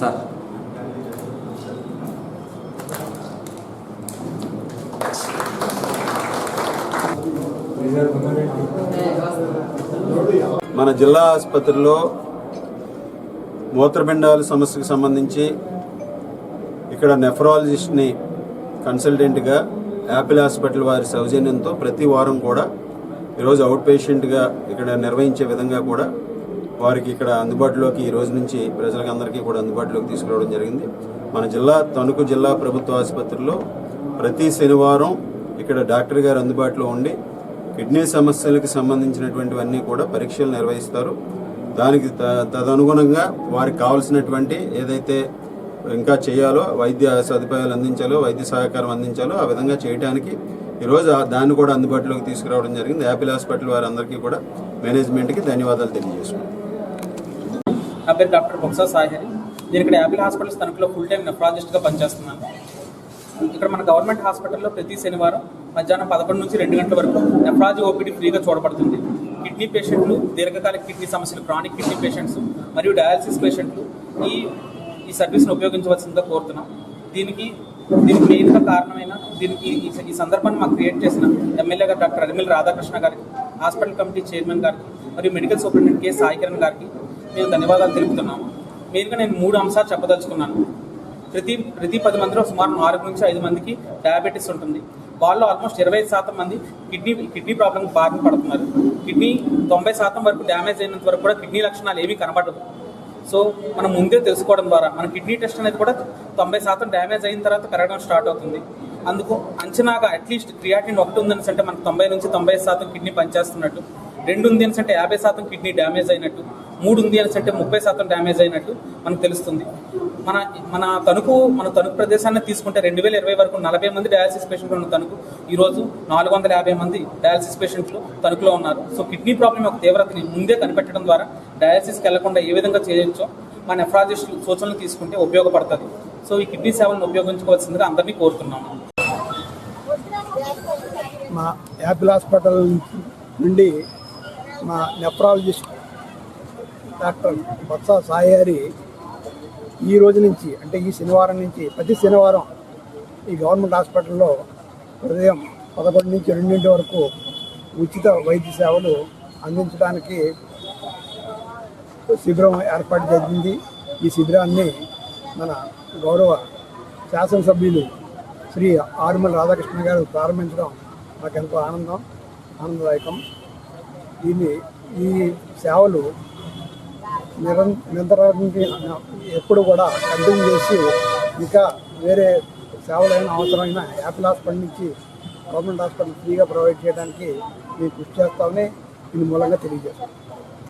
Sir. మన జిల్లా ఆసుపత్రిలో మూత్రపిండాల సమస్యకు సంబంధించి ఇక్కడ నెఫ్రాలజిస్ట్ని కన్సల్టెంట్గా యాపిల్ హాస్పిటల్ వారి సౌజన్యంతో ప్రతి వారం కూడా ఈరోజు అవుట్ పేషెంట్గా ఇక్కడ నిర్వహించే విధంగా కూడా వారికి ఇక్కడ అందుబాటులోకి ఈ రోజు నుంచి ప్రజలకు అందరికీ కూడా అందుబాటులోకి తీసుకురావడం జరిగింది. మన జిల్లా తణుకు జిల్లా ప్రభుత్వ ఆసుపత్రిలో ప్రతి శనివారం ఇక్కడ డాక్టర్ గారు అందుబాటులో ఉండి కిడ్నీ సమస్యలకు సంబంధించినటువంటివన్నీ కూడా పరీక్షలు నిర్వహిస్తారు. దానికి త- తదనుగుణంగా వారికి కావాల్సినటువంటి ఏదైతే ఇంకా చేయాలో వైద్య సదుపాయాలు అందించాలో వైద్య సహకారం అందించాలో ఆ విధంగా చేయడానికి ఈరోజు దాన్ని కూడా అందుబాటులోకి తీసుకురావడం జరిగింది. యాపిల్ హాస్పిటల్ వారందరికీ కూడా మేనేజ్మెంట్కి ధన్యవాదాలు తెలియజేసుకుంటాం నా పేరు డాక్టర్ బొత్స సాహరి. నేను ఇక్కడ యాపిల్ హాస్పిటల్స్ తణుకులో ఫుల్ టైం నెఫ్రాలజిస్ట్గా పనిచేస్తున్నాను. ఇక్కడ మన గవర్నమెంట్ హాస్పిటల్లో ప్రతి శనివారం మధ్యాహ్నం పదకొండు నుంచి రెండు గంటల వరకు నెఫ్రాలజీ ఓపీడీ ఫ్రీగా చూడబడుతుంది. కిడ్నీ పేషెంట్లు దీర్ఘకాలిక కిడ్నీ సమస్యలు క్రానిక్ కిడ్నీ పేషెంట్స్ మరియు డయాలసిస్ పేషెంట్లు ఈ ఈ సర్వీస్ను ఉపయోగించవలసిందిగా కోరుతున్నాం. దీనికి దీనికి మెయిన్గా కారణమైన దీనికి ఈ- ఈ సందర్భాన్ని మాకు క్రియేట్ చేసిన ఎమ్మెల్యే గారు డాక్టర్ అరిమిల్ రాధాకృష్ణ గారికి హాస్పిటల్ కమిటీ చైర్మన్ గారికి మరియు మెడికల్ సూపరింటెండెంట్ కె. సాయికిరణ్ గారికి మేము ధన్యవాదాలు తెలుపుతున్నాము. మెయిన్గా నేను మూడు అంశాలు చెప్పదలుచుకున్నాను. ప్రతి ప్రతి పది మందిలో సుమారు నాలుగు నుంచి ఐదు మందికి డయాబెటీస్ ఉంటుంది. వాళ్ళు ఆల్మోస్ట్ ఇరవై శాతం మంది కిడ్నీ కిడ్నీ ప్రాబ్లమ్ బారిన పడుతున్నారు. కిడ్నీ తొంభై శాతం వరకు డ్యామేజ్ అయినంత వరకు కూడా కిడ్నీ లక్షణాలు ఏమీ కనబడదు సో మనం ముందే తెలుసుకోవడం ద్వారా మన కిడ్నీ టెస్ట్ అనేది కూడా తొంభై శాతం డ్యామేజ్ అయిన తర్వాత పెరగడం స్టార్ట్ అవుతుంది. అందుకు అంచనాగా అట్లీస్ట్ క్రియాటిన్ ఒకటి ఉందని అంటే మనకు తొంభై నుంచి తొంభై శాతం కిడ్నీ పనిచేస్తున్నట్టు రెండు ఉంది అంటే యాభై శాతం కిడ్నీ డ్యామేజ్ అయినట్టు మూడు ఉంది అని అంటే ముప్పై శాతం డ్యామేజ్ అయినట్టు మనకు తెలుస్తుంది. మన మన తణుకు మన తణుకు ప్రదేశాన్ని తీసుకుంటే రెండు వేల ఇరవై వరకు నలభై మంది డయాలసిస్ పేషెంట్లు ఉన్న తణుకు ఈరోజు నాలుగు వందల యాభై మంది డయాలసిస్ పేషెంట్లు తణుకులో ఉన్నారు. సో కిడ్నీ ప్రాబ్లం యొక్క తీవ్రతని ముందే కనిపెట్టడం ద్వారా డయాలసిస్కి వెళ్ళకుండా ఏ విధంగా చేయొచ్చో మన నెఫ్రాలజిస్ట్ సూచనలు తీసుకుంటే ఉపయోగపడుతుంది. సో ఈ కిడ్నీ సేవలను ఉపయోగించుకోవాల్సిందిగా అందరినీ కోరుతున్నాము. మా యాపిల్ హాస్పిటల్ నుండి మా నెఫ్రాలజిస్ట్ డాక్టర్ బొత్స సాయారి ఈ రోజు నుంచి అంటే ఈ శనివారం నుంచి ప్రతి శనివారం ఈ గవర్నమెంట్ హాస్పిటల్లో ఉదయం పదకొండు నుంచి రెండింటి వరకు ఉచిత వైద్య సేవలు అందించడానికి శిబిరం ఏర్పాటు జరిగింది. ఈ శిబిరాన్ని మన గౌరవ శాసనసభ్యులు శ్రీ ఆరుమల్ రాధాకృష్ణ గారు ప్రారంభించడం నాకు ఎంతో ఆనందం ఆనందదాయకం. దీన్ని ఈ సేవలు నిరం నిరంతరానికి ఎప్పుడు కూడా కంటిన్యూ చేసి ఇంకా వేరే సేవలైన అవసరమైన యాపిల్ హాస్పిటల్ నుంచి గవర్నమెంట్ హాస్పిటల్ ఫ్రీగా ప్రొవైడ్ చేయడానికి మేము కృషి చేస్తామని దీని మూలంగా తెలియజేస్తాం